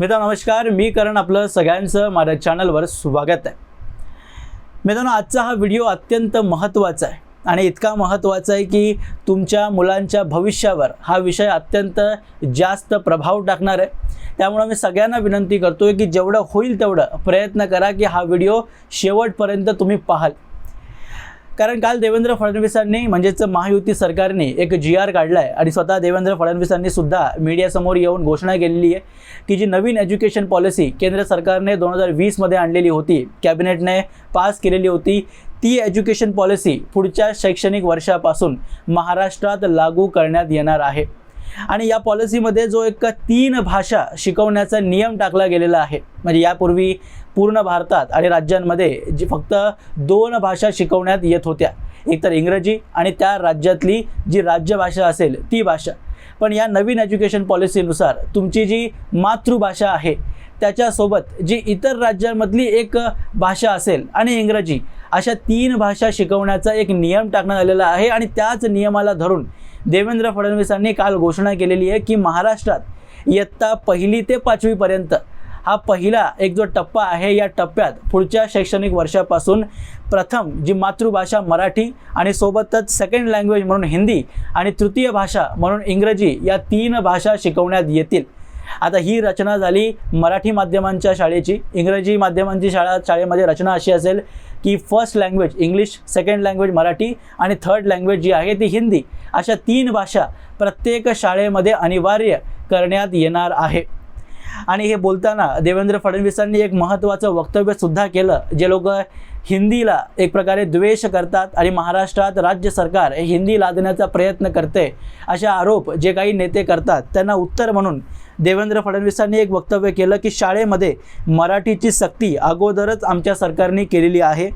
मित्रांनो नमस्कार. मी करण आपलं सगळ्यांचं माझ्या चॅनलवर स्वागत आहे. मित्रांनो आजचा हा व्हिडिओ अत्यंत महत्त्वाचा आहे आणि इतका महत्त्वाचा आहे की तुमच्या मुलांच्या भविष्यावर हा विषय अत्यंत जास्त प्रभाव टाकणार आहे. त्यामुळं मी सगळ्यांना विनंती करतो आहे की जेवढं होईल तेवढं प्रयत्न करा की हा व्हिडिओ शेवटपर्यंत तुम्ही पाहाल. कारण काल देवेंद्र फडणवीसांनी म्हणजेच महायुती सरकारने एक जी आर काढला आहे आणि स्वतः देवेंद्र फडणवीसांनी सुद्धा मीडियासमोर येऊन घोषणा केलेली आहे की जी नवीन एज्युकेशन पॉलिसी केंद्र सरकारने दोन हजार वीसमध्ये आणलेली होती कॅबिनेटने पास केलेली होती ती एज्युकेशन पॉलिसी पुढच्या शैक्षणिक वर्षापासून महाराष्ट्रात लागू करण्यात येणार आहे. आणि या पॉलिसीमध्ये जो एक तीन भाषा शिकवण्याचा नियम टाकला गेलेला आहे म्हणजे यापूर्वी पूर्ण भारतात आणि राज्यांमध्ये जी फक्त दोन भाषा शिकवण्यात येत होत्या. एकतर इंग्रजी आणि त्या राज्यातली जी राज्यभाषा असेल ती भाषा. पण या नवीन एज्युकेशन पॉलिसीनुसार तुमची जी मातृभाषा आहे त्याच्यासोबत जी इतर राज्यांमधली एक भाषा असेल आणि इंग्रजी अशा तीन भाषा शिकवण्याचा एक नियम टाकण्यात आलेला आहे आणि त्याच नियमाला धरून देवेंद्र फडणवीसांनी काल घोषणा केलेली आहे की महाराष्ट्रात इयत्ता पहिली ते पाचवीपर्यंत हा पहिला एक जो टप्पा आहे या टप्प्यात पुढच्या शैक्षणिक वर्षापासून प्रथम जी मातृभाषा मराठी आणि सोबतच सेकंड लँग्वेज म्हणून हिंदी आणि तृतीय भाषा म्हणून इंग्रजी या तीन भाषा शिकवण्यात येतील. आता ही रचना झाली मराठी माध्यमांच्या शाळेची. इंग्रजी माध्यमांची शाळा शाळेमध्ये रचना अशी असेल की first language English second language Marathi आणि थर्ड लँग्वेज जी आहे ती हिंदी. अशा तीन भाषा प्रत्येक शाळेमध्ये अनिवार्य करण्यात येणार आहे. आणि हे बोलताना देवेंद्र फडणवीसांनी एक महत्त्वाचं वक्तव्यसुद्धा केलं जे लोक हिंदीला एक प्रकारे द्वेष करतात आणि महाराष्ट्रात राज्य सरकार हे हिंदी लादण्याचा प्रयत्न करते अशा आरोप जे काही नेते करतात त्यांना उत्तर म्हणून देवेंद्र फडणवीसांनी एक वक्तव्य केलं की शाळेमध्ये मराठीची सक्ती अगोदरच आमच्या सरकारने केलेली आहे.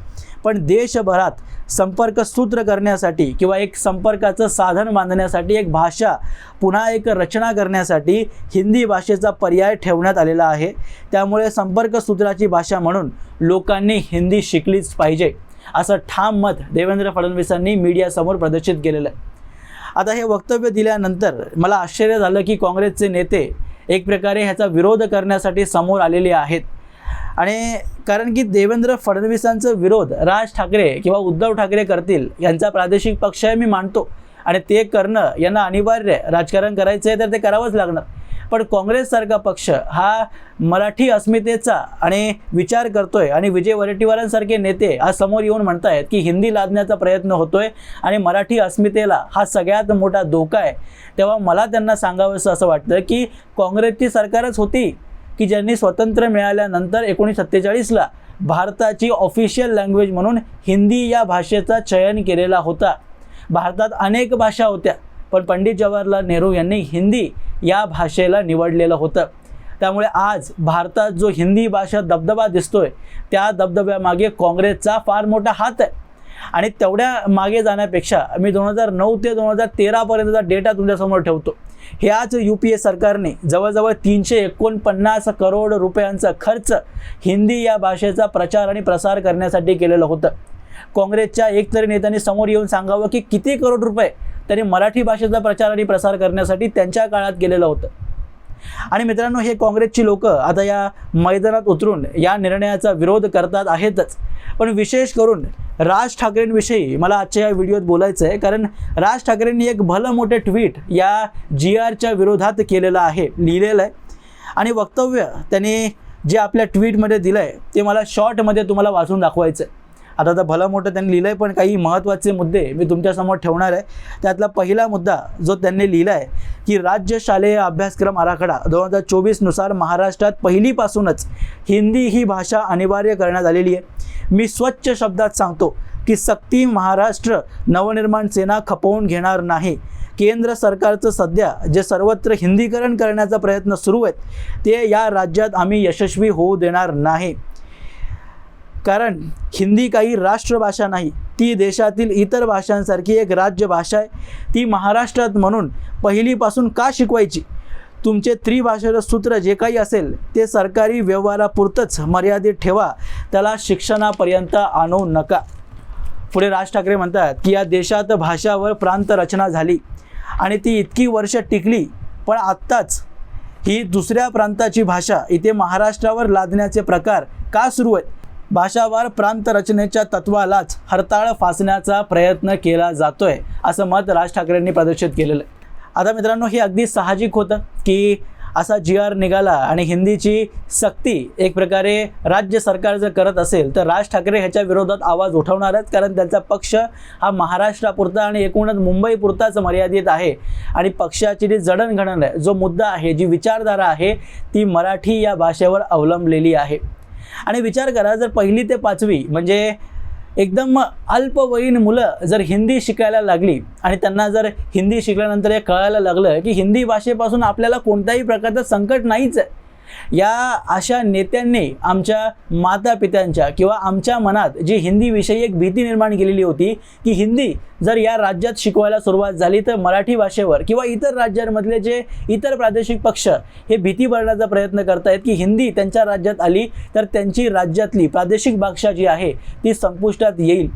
पण देशभरात संपर्क सूत्र करण्यासाठी किंवा एक संपर्काचं साधन बांधण्यासाठी एक भाषा पुन्हा एक रचना करण्यासाठी हिंदी भाषेचा पर्याय ठेवण्यात आलेला आहे. त्यामुळे संपर्क सूत्राची भाषा म्हणून लोकांनी हिंदी शिकलीच पाहिजे असं ठाम मत देवेंद्र फडणवीसांनी मीडियासमोर प्रदर्शित केलेलं आहे. आता हे वक्तव्य दिल्यानंतर मला आश्चर्य झालं की काँग्रेसचे नेते एक प्रकारे ह्याचा विरोध करण्यासाठी समोर आलेले आहेत. आणि कारण की देवेंद्र फडणवीसांचं विरोध राज ठाकरे किंवा उद्धव ठाकरे करतील यांचा प्रादेशिक पक्ष आहे मी मानतो. आणि ते करणं यांना अनिवार्य राजकारण करायचं आहे तर ते करावंच लागणार. पण काँग्रेससारखा पक्ष हा मराठी अस्मितेचा आणि विचार करतोय आणि विजय वडेट्टीवारांसारखे नेते आज समोर येऊन म्हणतायत की हिंदी लादण्याचा प्रयत्न होतोय आणि मराठी अस्मितेला हा सगळ्यात मोठा धोका आहे. तेव्हा मला त्यांना सांगावंसं असं वाटतं की काँग्रेसची सरकारच होती की ज्यांनी स्वतंत्र मिळाल्यानंतर एकोणीसशे सत्तेचाळीसला भारताची ऑफिशियल लँग्वेज म्हणून हिंदी या भाषेचा चयन केलेला होता. भारतात अनेक भाषा होत्या. पण पंडित जवाहरलाल नेहरू यांनी हिंदी या भाषेला निवडलेलं होतं. त्यामुळे आज भारतात जो हिंदी भाषा दबदबा दिसतोय त्या दबदब्यामागे काँग्रेसचा फार मोठा हात आहे. आणि तेवढ्या मागे जाण्यापेक्षा मी दोन हजार नऊ ते दोन हजार तेरापर्यंतचा डेटा तुमच्यासमोर ठेवतो. ह्याच यू पी ए सरकारने जवळजवळ तीनशे एकोणपन्नास करोड रुपयांचा खर्च हिंदी या भाषेचा प्रचार आणि प्रसार करण्यासाठी केलेलं होतं. काँग्रेसच्या एक तरी नेत्यांनी समोर येऊन सांगावं की किती करोड रुपये त्यांनी मराठी भाषेचा प्रचार आणि प्रसार करण्यासाठी त्यांच्या काळात केलेलं होतं. आणि मित्रांनो हे काँग्रेसची लोक आता या मैदानात उतरून या निर्णयाचा विरोध करतात आहेतच. पण विशेष करून राज ठाकरेंविषयी मला आजच्या या व्हिडिओत बोलायचं आहे कारण राज ठाकरेंनी एक भलं मोठे ट्विट या जी आरच्या विरोधात केलेलं आहे लिहिलेलं आहे. आणि वक्तव्य त्यांनी जे आपल्या ट्विटमध्ये दिलं आहे ते मला शॉर्टमध्ये तुम्हाला वाचून दाखवायचं आहे आता तर भलं मोठं त्यांनी लिहिलं आहे पण काही महत्त्वाचे मुद्दे मी तुमच्यासमोर ठेवणार आहे. त्यातला पहिला मुद्दा जो त्यांनी लिहिला आहे की राज्य शालेय अभ्यासक्रम आराखडा दोन हजार चोवीसनुसार महाराष्ट्रात पहिलीपासूनच हिंदी ही भाषा अनिवार्य करण्यात आलेली आहे. मी स्वच्छ शब्दात सांगतो की सक्ती महाराष्ट्र नवनिर्माण सेना खपवून घेणार नाही. केंद्र सरकारचं सध्या जे सर्वत्र हिंदीकरण करण्याचा प्रयत्न सुरू आहेत ते या राज्यात आम्ही यशस्वी होऊ देणार नाही. कारण हिंदी काही राष्ट्रभाषा नाही ती देशातील इतर भाषांसारखी एक राज्यभाषा आहे. ती महाराष्ट्रात म्हणून पहिलीपासून का शिकवायची? तुमचे त्रिभाषेचं सूत्र जे काही असेल ते सरकारी व्यवहारापुरतंच मर्यादित ठेवा. त्याला शिक्षणापर्यंत आणू नका. पुढे राज ठाकरे म्हणतात की या देशात भाषावर प्रांत रचना झाली आणि ती इतकी वर्ष टिकली पण आत्ताच ही दुसऱ्या प्रांताची भाषा इथे महाराष्ट्रावर लादण्याचे प्रकार का सुरू आहेत? भाषावार प्रांत रचनेच्या तत्वालाच हरताळ फासण्याचा प्रयत्न केला जातोय असं मत राज ठाकरेंनी प्रदर्शित केलेलं आहे. आता मित्रांनो हे अगदी साहजिक होतं की असा जी आर निघाला आणि हिंदीची सक्ती एक प्रकारे राज्य सरकार जर करत असेल तर राज ठाकरे ह्याच्या विरोधात आवाज उठवणारच कारण त्यांचा पक्ष हा महाराष्ट्रापुरता आणि एकूणच मुंबईपुरताच मर्यादित आहे. आणि पक्षाची जी जडणघडण आहे जो मुद्दा आहे जी विचारधारा आहे ती मराठी या भाषेवर अवलंबलेली आहे. आणि विचार करा जर पहिली ते पाचवी म्हणजे एकदम अल्पवयीन मुलं जर हिंदी शिकायला लागली आणि त्यांना जर हिंदी शिकल्यानंतर हे कळायला लागलं की हिंदी भाषेपासून आपल्याला कोणत्याही प्रकारचं संकट नाहीच आहे. या अशा नेत्यांनी आमच्या माता पित्यांच्या किंवा आमच्या मनात जी हिंदीविषयी एक भीती निर्माण केलेली होती की हिंदी जर या राज्यात शिकवायला सुरुवात झाली तर मराठी भाषेवर किंवा इतर राज्यांमधले जे इतर प्रादेशिक पक्ष हे भीती भरण्याचा प्रयत्न करतायत की हिंदी त्यांच्या राज्यात आली तर त्यांची राज्यातली प्रादेशिक भाषा जी आहे ती संपुष्टात येईल.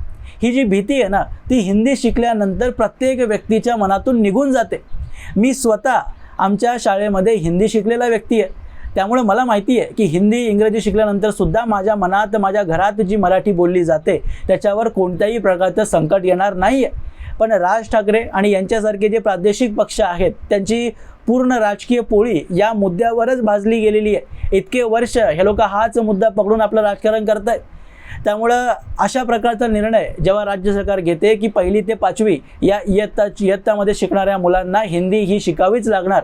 ही जी भीती आहे ना ती हिंदी शिकल्यानंतर प्रत्येक व्यक्तीच्या मनातून निघून जाते. मी स्वतः आमच्या शाळेमध्ये हिंदी शिकलेला व्यक्ती आहे. त्यामुळे मला माहिती आहे की हिंदी इंग्रजी शिकल्यानंतर सुद्धा माझ्या मनात माझ्या घरात जी मराठी बोलली जाते त्याच्यावर कोणत्याही प्रकारचं संकट येणार नाही आहे पण राज ठाकरे आणि यांच्यासारखे जे प्रादेशिक पक्ष आहेत त्यांची पूर्ण राजकीय पोळी या मुद्द्यावरच भाजली गेलेली आहे. इतके वर्ष हे लोक हाच मुद्दा पकडून आपलं राजकारण करत आहेत त्यामुळं अशा प्रकारचा निर्णय जेव्हा राज्य सरकार घेते की पहिली ते पाचवी या इयत्ता इयत्तामध्ये शिकणाऱ्या मुलांना हिंदी ही शिकावीच लागणार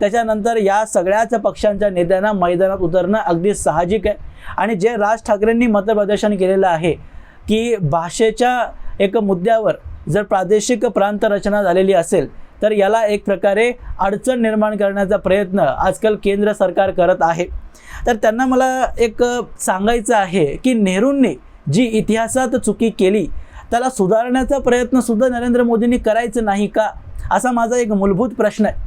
त्याच्यानंतर या सगळ्याच पक्षांच्या नेत्यांना मैदानात उतरणं अगदी साहजिक आहे. आणि जे राज ठाकरेंनी मतप्रदर्शन केलेलं आहे की भाषेच्या एक मुद्द्यावर जर प्रादेशिक प्रांत रचना झालेली असेल तर याला एक प्रकारे अडचण निर्माण करण्याचा प्रयत्न आजकाल केंद्र सरकार करत आहे. तर त्यांना मला एक सांगायचं आहे की नेहरूंनी जी इतिहासात चुकी केली त्याला सुधारण्याचा प्रयत्नसुद्धा नरेंद्र मोदींनी करायचं नाही का? असा माझा एक मूलभूत प्रश्न आहे.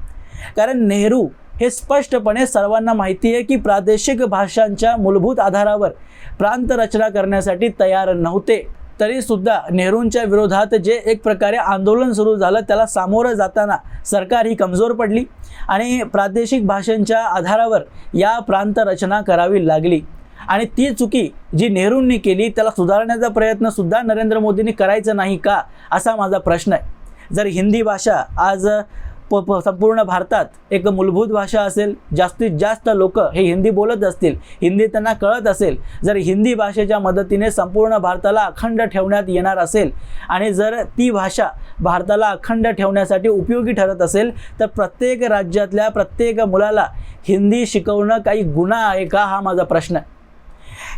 कारण नेहरू हे स्पष्टपणे सर्वांना माहिती आहे की प्रादेशिक भाषांच्या मूलभूत आधारावर प्रांत रचना करण्यासाठी तयार नव्हते. तरी सुद्धा नेहरूंच्या विरोधात जे एक प्रकारे आंदोलन सुरू झालं त्याला सामोरं जाताना सरकार ही कमजोर पडली आणि प्रादेशिक भाषांच्या आधारावर या प्रांत रचना करावी लागली. आणि ती चुकी जी नेहरूंनी केली त्याला सुधारण्याचा प्रयत्न सुद्धा नरेंद्र मोदींनी करायचं नाही का असा माझा प्रश्न आहे. जर हिंदी भाषा आज प प संपूर्ण भारतात एक मूलभूत भाषा असेल जास्तीत जास्त लोक हे हिंदी बोलत असतील हिंदी त्यांना कळत असेल जर हिंदी भाषेच्या मदतीने संपूर्ण भारताला अखंड ठेवण्यात येणार असेल आणि जर ती भाषा भारताला अखंड ठेवण्यासाठी उपयोगी ठरत असेल तर प्रत्येक राज्यातल्या प्रत्येक मुलाला हिंदी शिकवणं काही गुन्हा आहे का हा माझा प्रश्न आहे.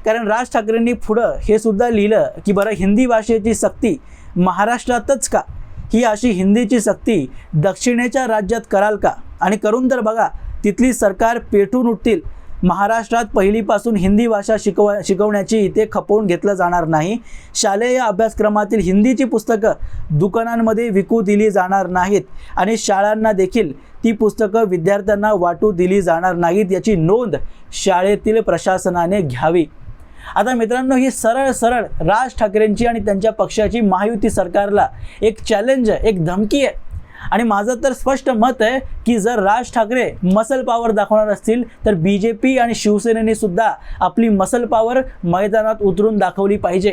कारण राज ठाकरेंनी पुढं हे सुद्धा लिहिलं की बरं हिंदी भाषेची सक्ती महाराष्ट्रातच का? ही अशी हिंदीची सक्ती दक्षिणेच्या राज्यात कराल का? आणि करून तर बघा तिथली सरकार पेटून उठतील. महाराष्ट्रात पहिलीपासून हिंदी भाषा शिकव शिकवण्याची इथे खपवून घेतलं जाणार नाही. शालेय अभ्यासक्रमातील हिंदीची पुस्तकं दुकानांमध्ये विकू दिली जाणार नाहीत आणि शाळांना देखील ती पुस्तकं विद्यार्थ्यांना वाटू दिली जाणार नाहीत याची नोंद शाळेतील प्रशासनाने घ्यावी. आता मित्रांनो ही सरळ सरळ राज ठाकरेंची आणि त्यांच्या पक्षाची महायुती सरकारला एक चॅलेंज आहे एक धमकी आहे. आणि माझं तर स्पष्ट मत आहे की जर राज ठाकरे मसल पॉवर दाखवणार असतील तर बी जे पी आणि शिवसेनेने सुद्धा आपली मसल पॉवर मैदानात उतरून दाखवली पाहिजे.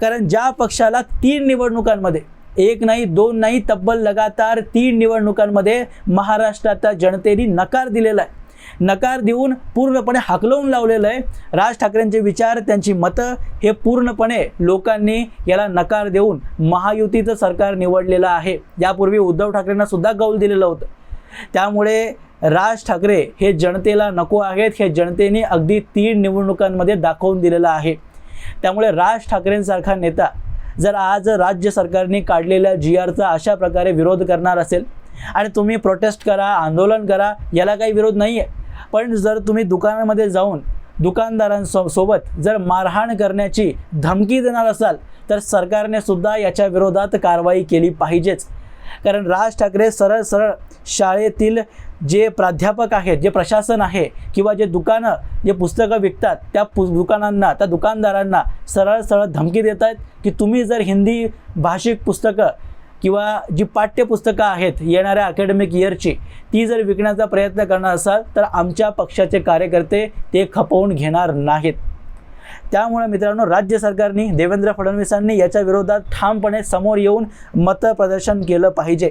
कारण ज्या पक्षाला तीन निवडणुकांमध्ये एक नाही दोन नाही तब्बल लगातार तीन निवडणुकांमध्ये महाराष्ट्राच्या जनतेने नकार दिलेला आहे. नकार देऊन पूर्णपणे हाकलवून लावलेलं आहे. राज ठाकरेंचे विचार त्यांची मतं हे पूर्णपणे लोकांनी याला नकार देऊन महायुतीचं सरकार निवडलेलं आहे. यापूर्वी उद्धव ठाकरेंना सुद्धा कौल दिलेलं होतं. त्यामुळे राज ठाकरे हे जनतेला नको आहेत हे जनतेने अगदी तीन निवडणुकांमध्ये दाखवून दिलेलं आहे. त्यामुळे राज ठाकरेंसारखा नेता जर आज राज्य सरकारने काढलेल्या जी आरचा अशा प्रकारे विरोध करणार असेल आणि तुम्ही प्रोटेस्ट करा आंदोलन करा याला काही विरोध नाही आहे पण जर तुम्ही दुकानामध्ये जाऊन दुकानदारांसो सोबत जर मारहाण करण्याची धमकी देणार असाल तर सरकारने सुद्धा याच्या विरोधात कारवाई केली पाहिजेच. कारण राज ठाकरे सरळ सरळ शाळेतील जे प्राध्यापक आहेत जे प्रशासन आहे किंवा जे दुकानं जे पुस्तकं विकतात त्या पु दुकानांना त्या दुकानदारांना सरळ सरळ धमकी देत आहेत की तुम्ही जर हिंदी भाषिक पुस्तकं किंवा जी पाठ्यपुस्तकं आहेत येणाऱ्या अकॅडमिक इयरची ती जर विकण्याचा प्रयत्न करणार असाल तर आमच्या पक्षाचे कार्यकर्ते ते खपवून घेणार नाहीत. त्यामुळे मित्रांनो राज्य सरकारने देवेंद्र फडणवीसांनी याच्या विरोधात ठामपणे समोर येऊन मतप्रदर्शन केलं पाहिजे.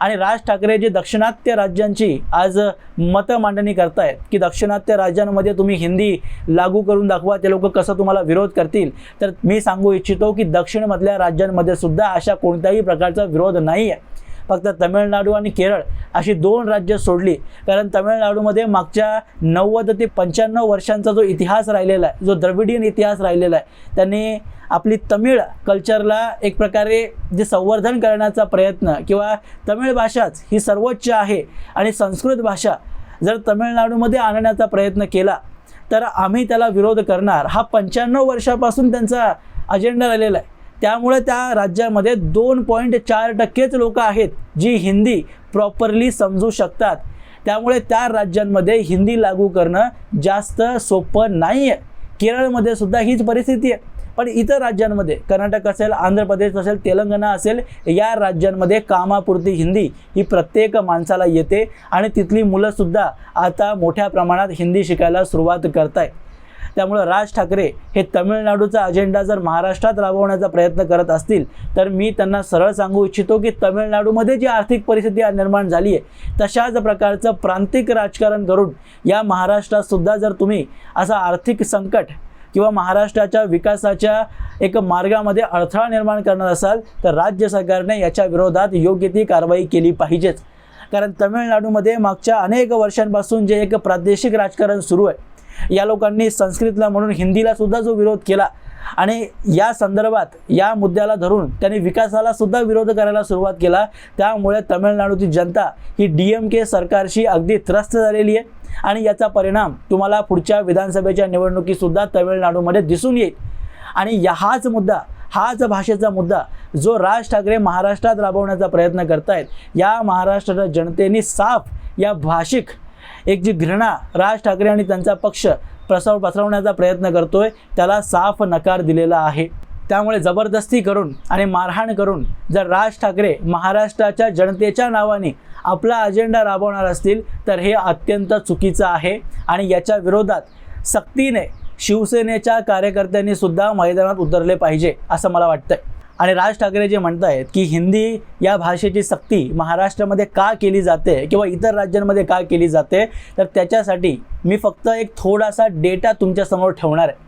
आणि राज ठाकरे जे दक्षिणात्य राज्यांची आज मतं मांडणी करतायत की दक्षिणात्य राज्यांमध्ये तुम्ही हिंदी लागू करून दाखवा ते लोक कसं तुम्हाला विरोध करतील? तर मी सांगू इच्छितो की दक्षिणमधल्या राज्यांमध्ये सुद्धा अशा कोणत्याही प्रकारचा विरोध नाही आहे फक्त तमिळनाडू आणि केरळ अशी दोन राज्य सोडली. कारण तमिळनाडूमध्ये मागच्या नव्वद ते पंच्याण्णव वर्षांचा जो इतिहास राहिलेला आहे जो द्रविडियन इतिहास राहिलेला आहे त्यांनी आपली तमिळ कल्चरला एक प्रकारे जे संवर्धन करण्याचा प्रयत्न किंवा तमिळ भाषाच ही सर्वोच्च आहे आणि संस्कृत भाषा जर तमिळनाडूमध्ये आणण्याचा प्रयत्न केला तर आम्ही त्याला विरोध करणार. हा पंच्याण्णव वर्षापासून त्यांचा अजेंडा राहिलेला आहे. त्यामुळे त्या राज्यामध्ये दोन पॉईंट चार टक्केच लोक आहेत जी हिंदी प्रॉपरली समजू शकतात. त्यामुळे त्या राज्यांमध्ये हिंदी लागू करणं जास्त सोपं नाही आहे केरळमध्ये सुद्धा हीच परिस्थिती आहे. पण इतर राज्यांमध्ये कर्नाटक असेल आंध्र प्रदेश असेल तेलंगणा असेल या राज्यांमध्ये कामापुरती हिंदी ही प्रत्येक माणसाला येते आणि तिथली मुलंसुद्धा आता मोठ्या प्रमाणात हिंदी शिकायला सुरुवात करत आहे त्यामुळं राज ठाकरे हे तमिळनाडूचा अजेंडा जर महाराष्ट्रात राबवण्याचा प्रयत्न करत असतील तर मी त्यांना सरळ सांगू इच्छितो की तमिळनाडूमध्ये जी आर्थिक परिस्थिती निर्माण झाली आहे तशाच प्रकारचं प्रांतिक राजकारण करून या महाराष्ट्रातसुद्धा जर तुम्ही असा आर्थिक संकट किंवा महाराष्ट्राच्या विकासाच्या एक मार्गामध्ये अडथळा निर्माण करणार असाल तर राज्य सरकारने याच्या विरोधात योग्य ती कारवाई केली पाहिजेच. कारण तमिळनाडूमध्ये मागच्या अनेक वर्षांपासून जे एक प्रादेशिक राजकारण सुरू आहे या लोकांनी संस्कृतला म्हणून हिंदीला सुद्धा जो विरोध केला आणि या संदर्भात या मुद्द्याला धरून त्यांनी विकासाला सुद्धा विरोध करायला सुरुवात केला. त्यामुळे तमिळनाडूची जनता ही डी एम के सरकारशी अगदी त्रस्त झालेली आहे आणि याचा परिणाम तुम्हाला पुढच्या विधानसभेच्या निवडणुकीसुद्धा तमिळनाडूमध्ये दिसून येईल. आणि या हाच मुद्दा हाच भाषेचा मुद्दा जो राज ठाकरे महाराष्ट्रात राबवण्याचा प्रयत्न करतायत या महाराष्ट्राच्या जनतेने साफ या भाषिक एक जी घृणा राज ठाकरे आणि त्यांचा पक्ष प्रसार पसरवण्याचा प्रयत्न करतोय त्याला साफ नकार दिलेला आहे. त्यामुळे जबरदस्ती करून आणि मारहाण करून जर राज ठाकरे महाराष्ट्राच्या जनतेच्या नावाने आपला अजेंडा राबवणार असतील तर हे अत्यंत चुकीचं आहे आणि याच्या विरोधात सक्तीने शिवसेनेच्या कार्यकर्त्यांनी सुद्धा मैदानात उतरले पाहिजे असं मला वाटतंय. आणि राज ठाकरे जे आहेत की हिंदी या भाषेची सक्ती महाराष्ट्रामध्ये का केली जाते किंवा इतर राज्यांमध्ये का केली जाते तर त्याच्यासाठी मी फक्त एक थोडासा डेटा तुमच्यासमोर ठेवणार आहे.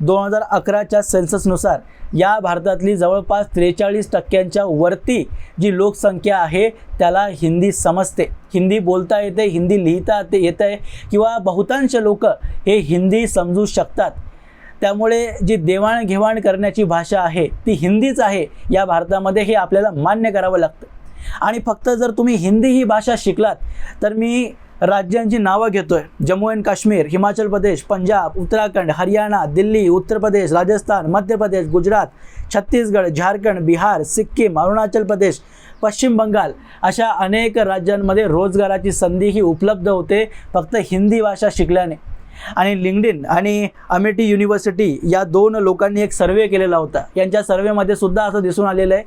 दोन हजार अकराच्या सेन्ससनुसार या भारतातली जवळपास त्रेचाळीस टक्क्यांच्या वरती जी लोकसंख्या आहे त्याला हिंदी समजते. हिंदी बोलता येते हिंदी लिहिता येते येतं आहे किंवा बहुतांश लोक हे हिंदी समजू शकतात. त्यामुळे जी देवाणघेवाण करण्याची भाषा आहे ती हिंदीच आहे या भारतामध्ये हे आपल्याला मान्य करावं लागतं. आणि फक्त जर तुम्ही हिंदी ही भाषा शिकलात तर मी राज्यांची नावं घेतोय. जम्मू अँड काश्मीर हिमाचल प्रदेश पंजाब उत्तराखंड हरियाणा दिल्ली उत्तर प्रदेश राजस्थान मध्य प्रदेश गुजरात छत्तीसगड झारखंड बिहार सिक्कीम अरुणाचल प्रदेश पश्चिम बंगाल अशा अनेक राज्यांमध्ये रोजगाराची संधी ही उपलब्ध होते फक्त हिंदी भाषा शिकल्याने. आणि लिंगडिन आणि अमेठी युनिव्हर्सिटी या दोन लोकांनी एक सर्वे केलेला होता. यांच्या सर्वेमध्ये सुद्धा असं दिसून आलेलं आहे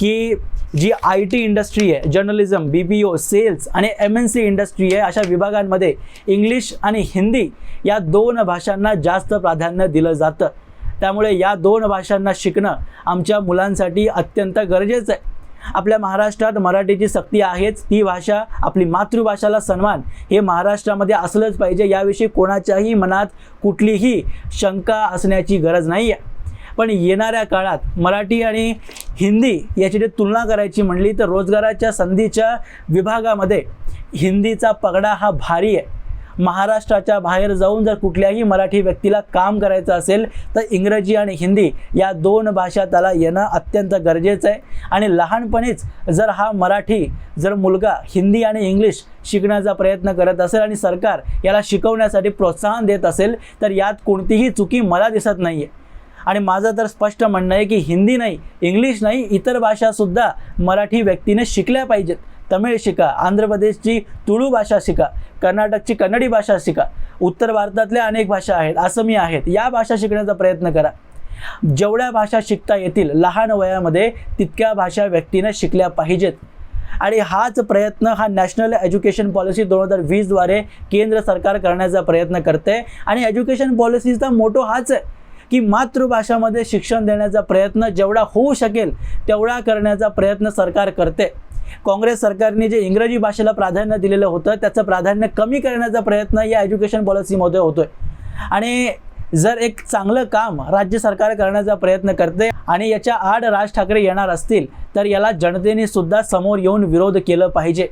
की जी आय टी इंडस्ट्री आहे journalism B P O sales आणि एम एन सी इंडस्ट्री आहे अशा विभागांमध्ये इंग्लिश आणि हिंदी या दोन भाषांना जास्त प्राधान्य दिलं जातं. त्यामुळे या दोन भाषांना शिकणं आमच्या मुलांसाठी अत्यंत गरजेचं आहे. आपल्या महाराष्ट्रात मराठीची सक्ती आहेच. ती भाषा आपली मातृभाषाला सन्मान हे महाराष्ट्रामध्ये असलंच पाहिजे. याविषयी कोणाच्याही मनात कुठलीही शंका असण्याची गरज नाही आहे पण येणाऱ्या काळात मराठी आणि हिंदी याची जर तुलना करायची म्हणली तर रोजगाराच्या संधीच्या विभागामध्ये हिंदीचा पगडा हा भारी आहे. महाराष्ट्राच्या बाहेर जाऊन जर कुठल्याही मराठी व्यक्तीला काम करायचं असेल तर इंग्रजी आणि हिंदी या दोन भाषा त्याला येणं अत्यंत गरजेचं आहे. आणि लहानपणीच जर हा मराठी जर मुलगा हिंदी आणि इंग्लिश शिकण्याचा प्रयत्न करत असेल आणि सरकार याला शिकवण्यासाठी प्रोत्साहन देत असेल तर यात कोणतीही चुकी मला दिसत नाही आहे आणि माझं तर स्पष्ट म्हणणं आहे की हिंदी नाही इंग्लिश नाही इतर भाषासुद्धा मराठी व्यक्तीने शिकल्या पाहिजेत. तमिळ शिका आंध्र प्रदेशची तुळू भाषा शिका कर्नाटकची कन्नडी भाषा शिका. उत्तर भारतातल्या अनेक भाषा आहेत आसमी आहेत या भाषा शिकण्याचा प्रयत्न करा. जेवढ्या भाषा शिकता येतील लहान वयामध्ये तितक्या भाषा व्यक्तीनं शिकल्या पाहिजेत. आणि हाच प्रयत्न हा नॅशनल एज्युकेशन पॉलिसी दोन हजार वीसद्वारे केंद्र सरकार करण्याचा प्रयत्न करते. आणि एज्युकेशन पॉलिसीचा मोठो हाच आहे की मातृभाषामध्ये शिक्षण देण्याचा प्रयत्न जेवढा होऊ शकेल तेवढा करण्याचा प्रयत्न सरकार करते. काँग्रेस सरकारने जे इंग्रजी भाषेला प्राधान्य दिलेलं होतं त्याचं प्राधान्य कमी करण्याचा प्रयत्न या एज्युकेशन पॉलिसीमध्ये होतोय. आणि जर एक चांगलं काम राज्य सरकार करण्याचा प्रयत्न करते आणि याच्या आड राज ठाकरे येणार असतील तर याला जनतेने सुद्धा समोर येऊन विरोध केलं पाहिजे.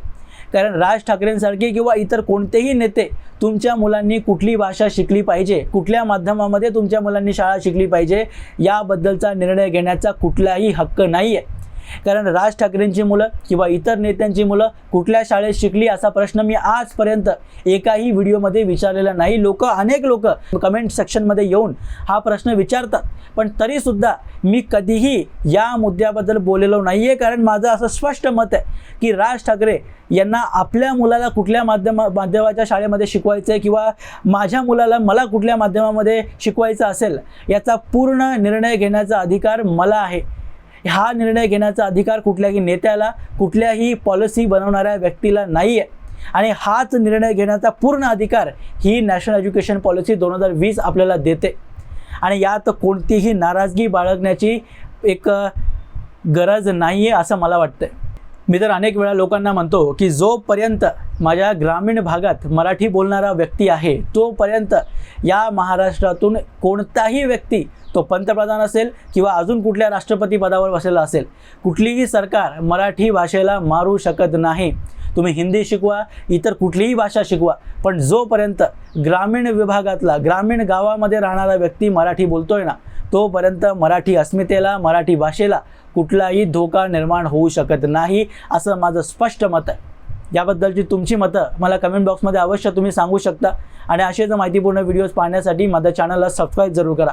कारण राज ठाकरेंसारखे किंवा इतर कोणतेही नेते तुमच्या मुलांनी कुठली भाषा शिकली पाहिजे कुठल्या माध्यमामध्ये तुमच्या मुलांनी शाळा शिकली पाहिजे याबद्दलचा निर्णय घेण्याचा कुठलाही हक्क नाही आहे कारण राज ठाकरेंची मुलं किंवा इतर नेत्यांची मुलं कुठल्या शाळेत शिकली असा प्रश्न मी आजपर्यंत एकाही व्हिडिओमध्ये विचारलेला नाही. लोक अनेक लोक कमेंट सेक्शनमध्ये येऊन हा प्रश्न विचारतात. पण तरीसुद्धा मी कधीही या मुद्द्याबद्दल बोललेलो नाही आहे कारण माझं असं स्पष्ट मत आहे की राज ठाकरे यांना आपल्या मुलाला कुठल्या माध्यमा माध्यमाच्या शाळेमध्ये शिकवायचं आहे किंवा माझ्या मुलाला मला कुठल्या माध्यमामध्ये शिकवायचं असेल याचा पूर्ण निर्णय घेण्याचा अधिकार मला आहे. हा निर्णय घेण्याचा अधिकार कुठल्याही नेत्याला कुठल्याही पॉलिसी बनवणाऱ्या व्यक्तीला नाही आहे आणि हाच निर्णय घेण्याचा पूर्ण अधिकार ही नॅशनल एज्युकेशन पॉलिसी दोन हजार वीस आपल्याला देते. आणि यात कोणतीही नाराजगी बाळगण्याची एक गरज नाही आहे असं मला वाटतं मी तर अनेक वेळा लोकांना म्हणतो की जोपर्यंत माझ्या ग्रामीण भागात मराठी बोलणारा व्यक्ती आहे तोपर्यंत या महाराष्ट्रातून कोणताही व्यक्ती तो पंतप्रधान असेल किंवा अजून कुठल्या राष्ट्रपती पदावर बसलेला असेल कुठलीही सरकार मराठी भाषेला मारू शकत नाही. तुम्ही हिंदी शिकवा इतर कुठलीही भाषा शिकवा पण जोपर्यंत ग्रामीण विभागातला ग्रामीण गावामध्ये राहणारा व्यक्ती मराठी बोलतोय ना तोपर्यंत मराठी अस्मितेला मराठी भाषेला कुठलाही धोका निर्माण होऊ शकत नाही असं माझं स्पष्ट मत आहे. याबद्दलची तुमची मतं मला कमेंट बॉक्समध्ये अवश्य तुम्ही सांगू शकता आणि असेच माहितीपूर्ण व्हिडिओज पाहण्यासाठी माझ्या चॅनलला सबस्क्राईब जरूर करा.